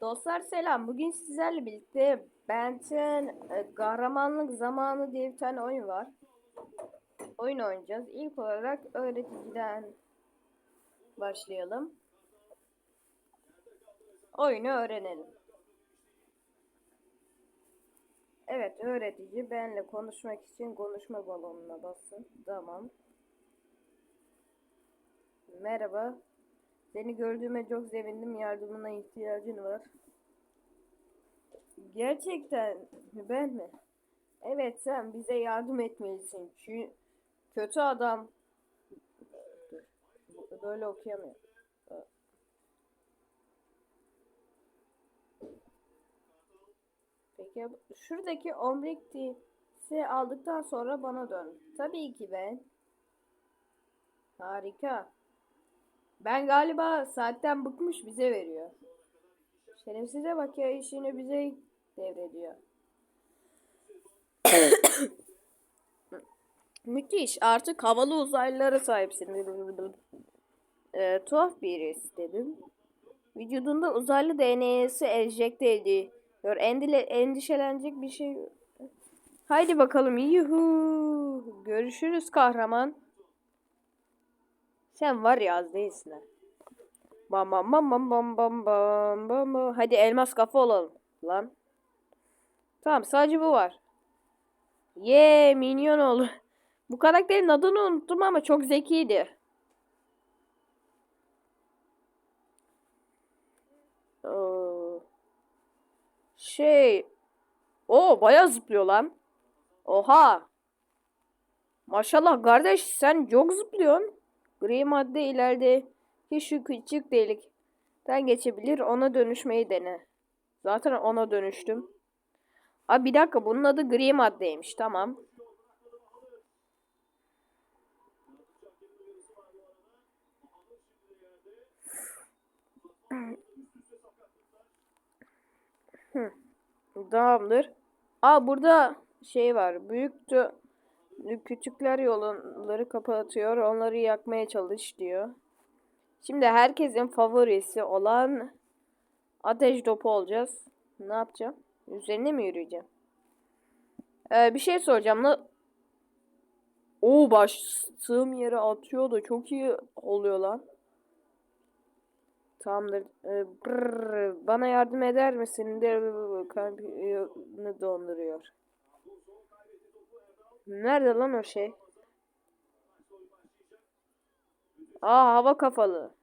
Dostlar selam. Bugün sizlerle birlikte Benten e, Kahramanlık Zamanı diye bir tane oyun var. Oyun oynayacağız. İlk olarak öğreticiden başlayalım. Oyunu öğrenelim. Evet öğretici benle konuşmak için konuşma balonuna basın. Tamam. Merhaba. Seni gördüğüme çok sevindim. Yardımına ihtiyacın var. Gerçekten ben mi? Evet sen bize yardım etmelisin. Çünkü kötü adam böyle okuyamıyorum. Peki şuradaki ombrikti aldıktan sonra bana dön. Tabii ki ben. Harika. Ben galiba saatten bıkmış bize veriyor. Şerefsize bak ya işini bize devrediyor. Müthiş. Artık havalı uzaylılara sahipsin. Ee, tuhaf bir istedim. Vücudunda uzaylı DNA'sı enjekte ediyor. Endile, endişelenecek bir şey. Haydi bakalım. Yuhu. Görüşürüz kahraman. Sen var ya az değilsin ha. Bam bam bam bam bam bam bam bam. Hadi elmas kafa olalım lan. Tamam sadece bu var. Ye minyon oldu. Bu karakterin adını unuttum ama çok zekiydi. Oo. Şey. O bayağı zıplıyor lan. Oha. Maşallah kardeş sen çok zıplıyorsun. Gri madde ileride ki şu küçük delikten geçebilir. Ona dönüşmeyi dene. Zaten ona dönüştüm. Abi bir dakika bunun adı gri maddeymiş. Tamam. Tamamdır. Aa burada şey var. Büyük tü- küçükler yolları kapatıyor. Onları yakmaya çalış diyor. Şimdi herkesin favorisi olan ateş topu olacağız. Ne yapacağım? Üzerine mi yürüyeceğim? Ee, bir şey soracağım. Ne? Oo bastığım yere atıyor da çok iyi oluyor lan. Tamamdır. Ee, brrr, bana yardım eder misin? De kampını donduruyor. Nerede lan o şey? Aa hava kafalı.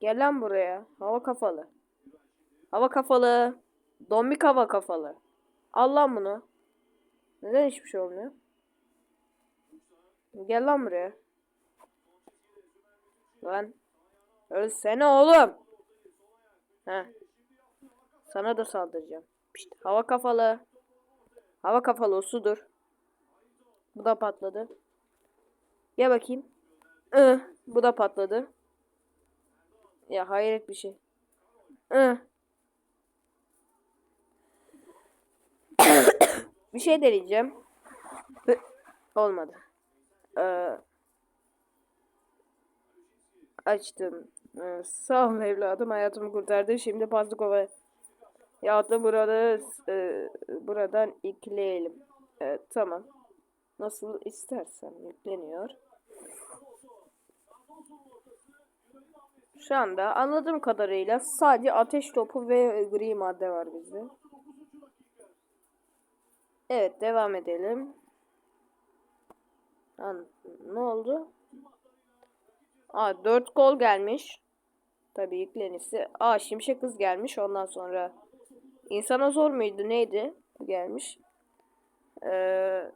Gel lan buraya. Hava kafalı. Hava kafalı. Dombik hava kafalı. Al lan bunu. Neden hiçbir şey olmuyor? Gel lan buraya. Lan. Ölsene oğlum. Heh. Sana da saldıracağım. İşte hava kafalı. Hava kafalı o sudur. Bu da patladı. Gel bakayım. Ih, bu da patladı. Ya hayret bir şey. Ih. bir şey deneyeceğim. Olmadı. Ee, açtım. Ee, sağ ol evladım hayatımı kurtardı. Şimdi Pazlıkova yahut burada e, buradan ekleyelim. Evet, tamam. Nasıl istersen yükleniyor. Şu anda anladığım kadarıyla sadece ateş topu ve gri madde var bizde. Evet devam edelim. An ne oldu? Aa 4 gol gelmiş. Tabii yüklenisi. Aa şimşek hız gelmiş ondan sonra. İnsana zor muydu neydi? Gelmiş. Ee,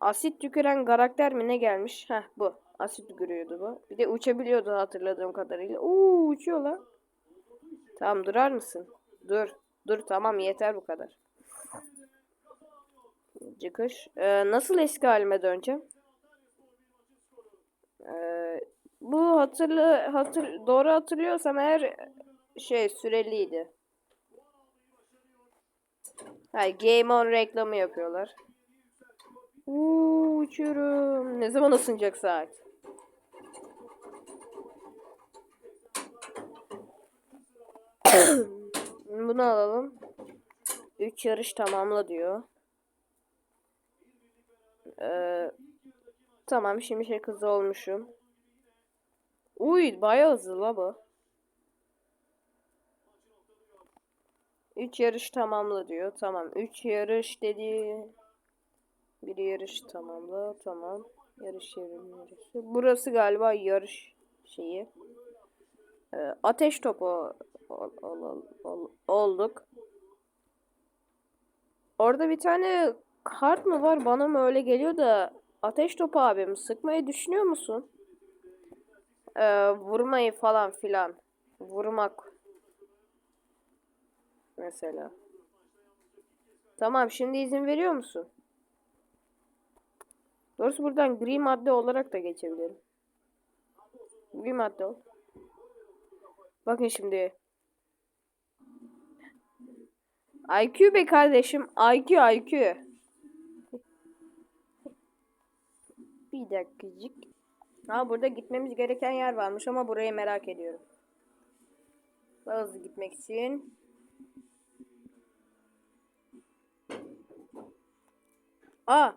asit tüküren karakter mi ne gelmiş? Heh bu. Asit tükürüyordu bu. Bir de uçabiliyordu hatırladığım kadarıyla. Oo uçuyor lan. Tamam durar mısın? Dur. Dur tamam yeter bu kadar. Çıkış. Ee, nasıl eski halime döneceğim? Ee, bu hatırlı hatır doğru hatırlıyorsam eğer şey süreliydi. Ha, Game On reklamı yapıyorlar. Uuu uçuyorum. Ne zaman ısınacak saat? Bunu alalım. 3 yarış tamamla diyor. Ee, tamam şimdi şey kızı olmuşum. Uy bayağı hızlı la bu. 3 yarış tamamla diyor. Tamam. 3 yarış dedi. Bir yarış tamamla. Tamam. Yarış yarışı. Burası galiba yarış şeyi. Ee, ateş topu ol- ol- ol- olduk. Orada bir tane kart mı var? Bana mı öyle geliyor da ateş topu abim sıkmayı düşünüyor musun? Ee, vurmayı falan filan. Vurmak. Mesela. Tamam şimdi izin veriyor musun? Doğrusu buradan gri madde olarak da geçebilirim. Gri madde ol. Bakın şimdi. IQ be kardeşim. IQ IQ. Bir dakikacık. Ha burada gitmemiz gereken yer varmış ama burayı merak ediyorum. Daha hızlı gitmek için. Aa.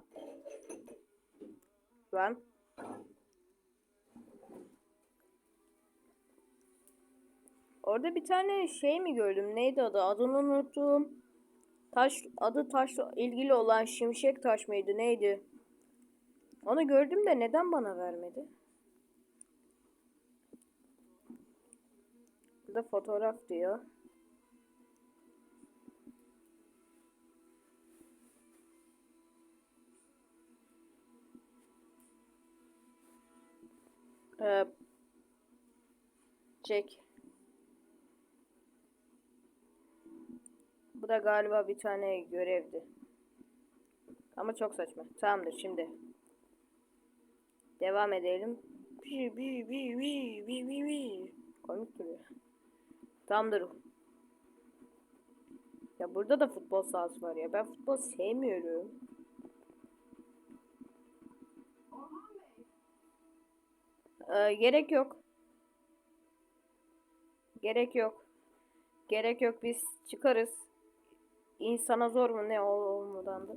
Lan. Orada bir tane şey mi gördüm? Neydi adı? Adını unuttum. Taş adı taşla ilgili olan şimşek taş mıydı? Neydi? Onu gördüm de neden bana vermedi? Burada fotoğraf diyor. Ee, çek. Bu da galiba bir tane görevdi. Ama çok saçma. Tamamdır şimdi. Devam edelim. Bi bi bi bi bi bi bi. Komik duruyor. Tamamdır. Ya burada da futbol sahası var ya. Ben futbol sevmiyorum. Ee, gerek yok. Gerek yok. Gerek yok biz çıkarız. İnsana zor mu ne ol olmadan da.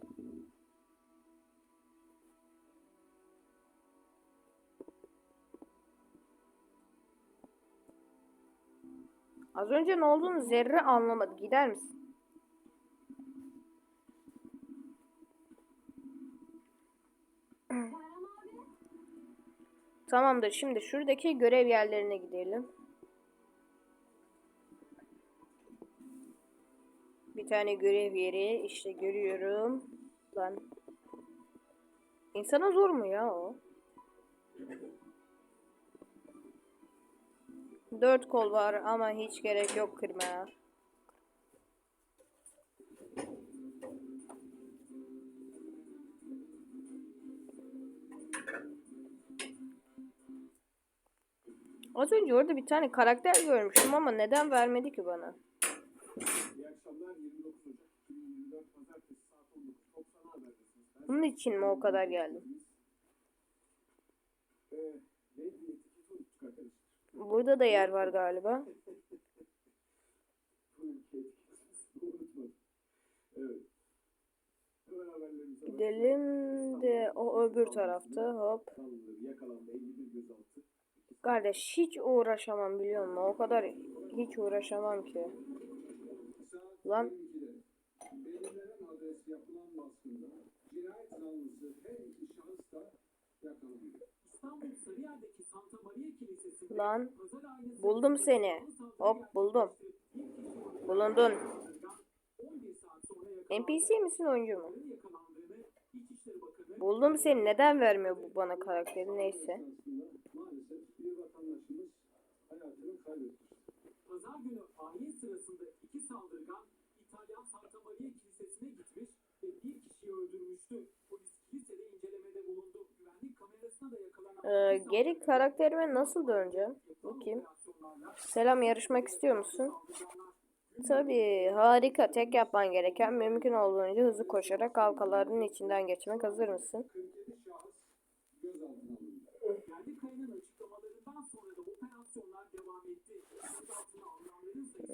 Az önce ne olduğunu zerre anlamadı. Gider misin? Tamamdır. Şimdi şuradaki görev yerlerine gidelim. Bir tane görev yeri işte görüyorum. Lan. İnsana zor mu ya o? Dört kol var ama hiç gerek yok kırmaya. Az önce orada bir tane karakter görmüştüm ama neden vermedi ki bana? İyi akşamlar 29 Ocak 2024 Pazartesi saat 19.90 haberdesiniz. Ben Bunun için mi o kadar geldim? Burada da yer var galiba. Gidelim de o öbür tarafta hop. Sanılır, yakalandı 51 gözaltı. Kardeş hiç uğraşamam biliyor musun? O kadar hiç uğraşamam ki. Lan 22'de belirlenen adres yapılan baskında cinayet zanlısı her iki şahıs da yakalandı. İstanbul Sarıyer'deki Santa Maria Kilisesi'nde lan buldum seni. Hop buldum. Bulundun. 11 saat sonra NPC misin oyuncu mu? Buldum seni. Neden vermiyor bu bana karakteri? Neyse. Günü ayin sırasında iki saldırgan İtalyan Santa Maria Kilisesi'ne gitmiş ve bir kişiyi öldürmüştü. Polis kilisede incelemede bulundu. Güvenlik kamerasına da yakalanan Ee, geri karakterime nasıl döneceğim? Bakayım. Selam yarışmak istiyor musun? Tabii harika. Tek yapman gereken mümkün olduğunca hızlı koşarak halkaların içinden geçmek. Hazır mısın?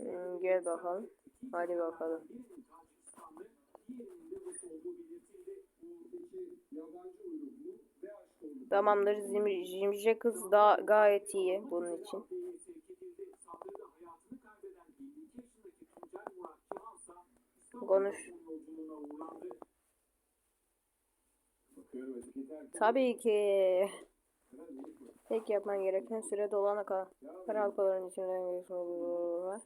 Hmm, gel bakalım. Hadi bakalım. Tamamdır. Zim- Jimje kız da gayet iyi bunun için. Adliyeye sevk edildi. Saldırıda hayatını kaybeden 52 yaşındaki Tuncel Murat Cihansa İstanbul Konuş. Tabii ki. Tek yapman gereken süre dolana kadar. Halkaların içinden İki. yapılıyor.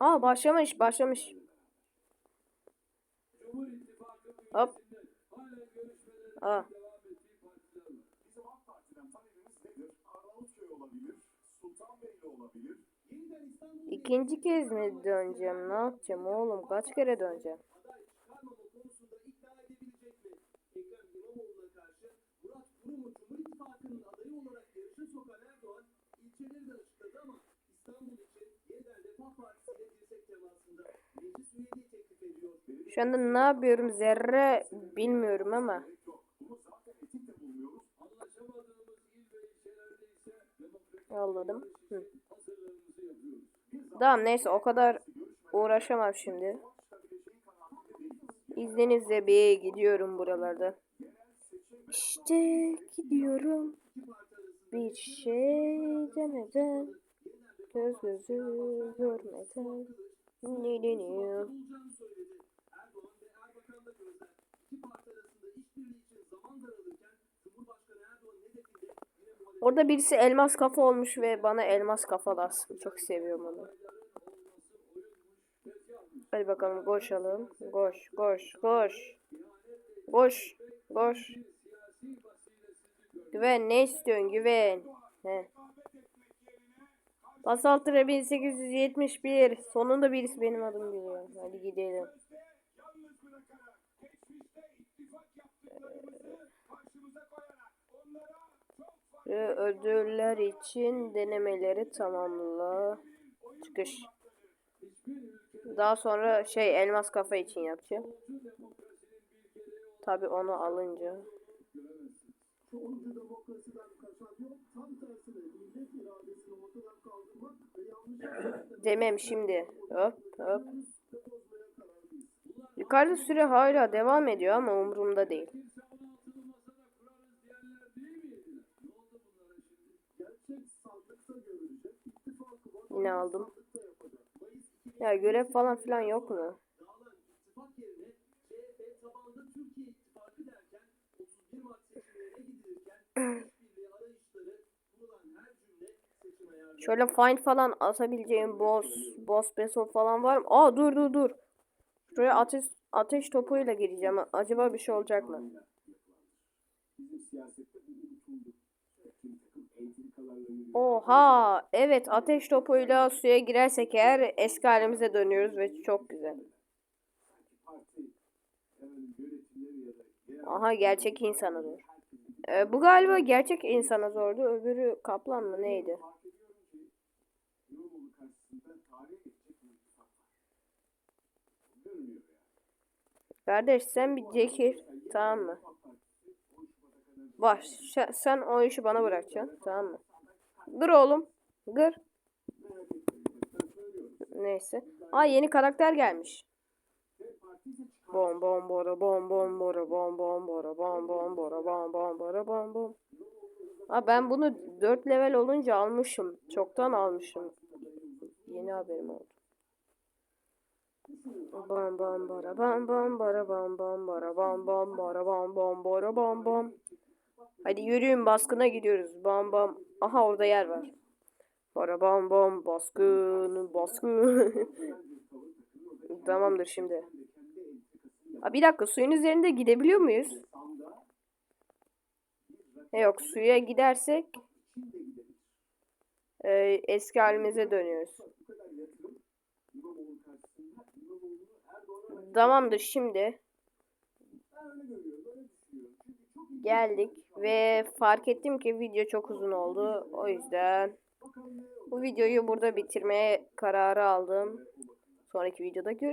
Aa başlamış başlamış. Hop. Aa. İkinci kez mi döneceğim? Ne yapacağım oğlum? Kaç kere döneceğim? Şu anda ne yapıyorum zerre bilmiyorum ama. Yolladım. Hı. Tamam neyse o kadar uğraşamam şimdi. İzninizle bir gidiyorum buralarda. İşte gidiyorum. Bir şey demeden. Göz gözü görmeden. Ne yine muhalefet Orada birisi elmas kafa olmuş ve bana elmas kafa lazım. Çok seviyorum onu. Hadi bakalım koşalım. Koş, koş, koş. Koş, koş. Güven ne istiyorsun güven? He. Basaltıra 1871. Sonunda birisi benim adımı biliyor. Hadi gidelim. Ve ödüller için denemeleri tamamla. Çıkış. Daha sonra şey elmas kafa için yapacağım. Tabi onu alınca. Demem şimdi. Hop hop. Yukarıda süre hala devam ediyor ama umurumda değil. Yine aldım. Sandıkta yapacak. Mayıs 2000 Ya görev falan filan yok mu? Şöyle find falan atabileceğim boss, boss battle falan var mı? Aa dur dur dur. Şuraya ateş ateş topuyla gireceğim. Acaba bir şey olacak mı? Oha! Evet ateş topuyla suya girersek eğer eski halimize dönüyoruz ve çok güzel. Aha gerçek insana zor. Ee, bu galiba gerçek insana zordu. Öbürü kaplan mı neydi? fark ediyorum ki İmamoğlu karşısında tarihe geçecek bir ittifak var. Bu Görünüyor yani. Kardeş sen bir cekir. Tamam mı? Baş. Sen o işi bana bırakacaksın. Tamam mı? Gır oğlum. Gır. Neyse. Aa yeni karakter gelmiş. Bom bom bora bom bom bora bom bom bora bom bom bora bom bom bora bom bom. Aa ben bunu 4 level olunca almışım. Çoktan almışım. Yeni haberim oldu. Bam bam bara bam bam bara bam bam bara bam bam bara bam bam bara bam bam. Hadi yürüyün baskına gidiyoruz. Bam bam. Aha orada yer var. Bara bam bam baskın baskın. Tamamdır şimdi. Aa, bir dakika suyun üzerinde gidebiliyor muyuz? E, yok suya gidersek e, eski halimize dönüyoruz. Tamamdır şimdi. Geldik ve fark ettim ki video çok uzun oldu. O yüzden bu videoyu burada bitirmeye kararı aldım. Sonraki videoda görüşürüz.